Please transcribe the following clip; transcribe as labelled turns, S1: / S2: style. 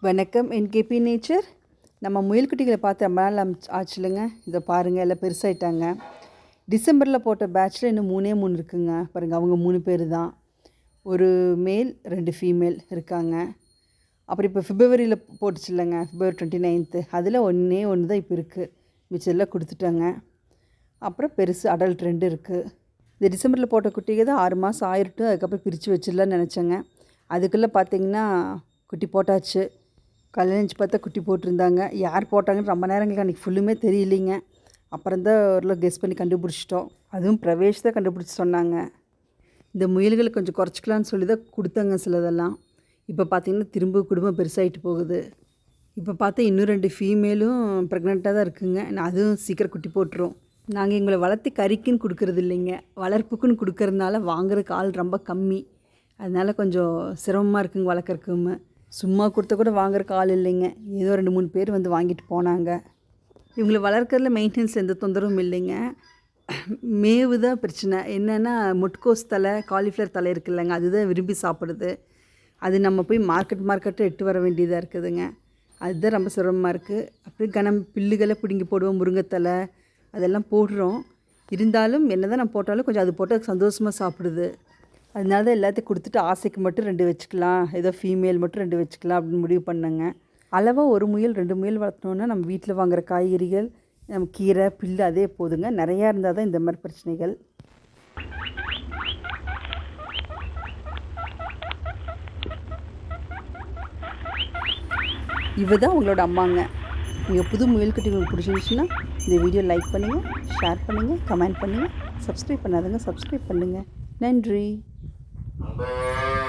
S1: வணக்கம். என் KP nature. நம்ம முயல்குட்டிகளை பார்த்து ரொம்ப நாள் ஆச்சு- ஆச்சுலங்க இதை பாருங்கள் எல்லாம் பெருசாயிட்டாங்க. டிசம்பரில் போட்ட பேட்சில் இன்னும் மூணே மூணு இருக்குங்க. பாருங்கள் அவங்க மூணு பேர் தான். ஒரு மேல் ரெண்டு ஃபீமேல் இருக்காங்க. அப்புறம் இப்போ ஃபிப்ரவரியில் போட்டுச்சு இல்லைங்க ஃபிப்ரவரி டுவெண்ட்டி நைன்த்து. அதில் ஒன்றே ஒன்று தான் இப்போ இருக்குது மிச்சரில் கொடுத்துட்டாங்க. அப்புறம் பெருசு அடல்ட் ரெண்டு இருக்குது இந்த டிசம்பரில் போட்ட குட்டிக்கு தான் ஆறு மாதம் ஆயிரட்டும் அதுக்கப்புறம் பிரித்து வச்சிடலான்னு நினச்சேங்க. அதுக்குள்ளே பார்த்தீங்கன்னா குட்டி போட்டாச்சு. கல்யாணிச்சு பார்த்தா குட்டி போட்டிருந்தாங்க. யார் போட்டாங்கன்னு ரொம்ப நேரங்களுக்கு அன்றைக்கி ஃபுல்லுமே தெரியலிங்க. அப்புறம் தான் ஓரளவு கெஸ் பண்ணி கண்டுபிடிச்சிட்டோம். அதுவும் பிரவேஷ் தான் கண்டுபிடிச்சி சொன்னாங்க. இந்த முயல்களை கொஞ்சம் குறைச்சிக்கலான்னு சொல்லி தான் கொடுத்தாங்க சிலதெல்லாம். இப்போ பார்த்திங்கன்னா திரும்ப குடும்பம் பெருசாகிட்டு போகுது. இப்போ பார்த்தா இன்னும் ரெண்டு ஃபீமேலும் ப்ரெக்னெண்ட்டாக தான் இருக்குங்க. நான் அதுவும் சீக்கிரம் குட்டி போட்டுரும். நாங்கள் எங்களை வளர்த்து கறிக்குன்னு கொடுக்கறது இல்லைங்க. வளர்ப்புக்குன்னு கொடுக்கறதுனால வாங்குறதுக்கு ஆள் ரொம்ப கம்மி. அதனால் கொஞ்சம் சிரமமாக இருக்குங்க வளர்க்குறக்குமே சும்மா கொடுத்த கூட வாங்குறக்கு ஆள் இல்லைங்க. ஏதோ ரெண்டு மூணு பேர் வந்து வாங்கிட்டு போனாங்க. இவங்களை வளர்க்குறதுல மெயின்டெனன்ஸ் எந்த தொந்தரவும் இல்லைங்க. மேவு தான் பிரச்சனை. என்னென்னா முட்கோஸ் தலை காலிஃப்ளவர் தலை இருக்குல்லங்க. அதுதான் விரும்பி சாப்பிடுது அது நம்ம போய் மார்க்கெட் மார்க்கெட்டை எட்டு வர வேண்டியதாக இருக்குதுங்க. அதுதான் ரொம்ப சிரமமாக இருக்குது அப்படியே கனம் பில்லுகளை பிடுங்கி போடுவோம் முருங்கைத்தலை அதெல்லாம் போடுறோம். இருந்தாலும் என்ன தான் நான் போட்டாலும் கொஞ்சம் அது போட்டால் சந்தோஷமாக சாப்பிடுது. அதனால தான் எல்லாத்தையும் கொடுத்துட்டு ஆசைக்கு மட்டும் ரெண்டு வச்சுக்கலாம். ஏதோ ஃபீமேல் மட்டும் ரெண்டு வச்சுக்கலாம் அப்படின்னு முடிவு பண்ணேங்க. அளவாக ஒரு முயல் ரெண்டு முயல் வளர்த்தோன்னா நம்ம வீட்டில் வாங்குற காய்கறிகள் நம்ம கீரை பில்லு அதே போதுங்க. நிறையா இருந்தால் தான் இந்த மாதிரி பிரச்சனைகள். இவ தான் உங்களோட அம்மாங்க. நீங்கள் புது முயல் உங்களுக்கு பிடிச்சிருந்துச்சுன்னா இந்த வீடியோ லைக் பண்ணுங்கள் ஷேர் பண்ணுங்கள் கமெண்ட் பண்ணுங்கள் சப்ஸ்கிரைப் பண்ணாதுங்க சப்ஸ்கிரைப் பண்ணுங்கள் நன்றி.
S2: Amen.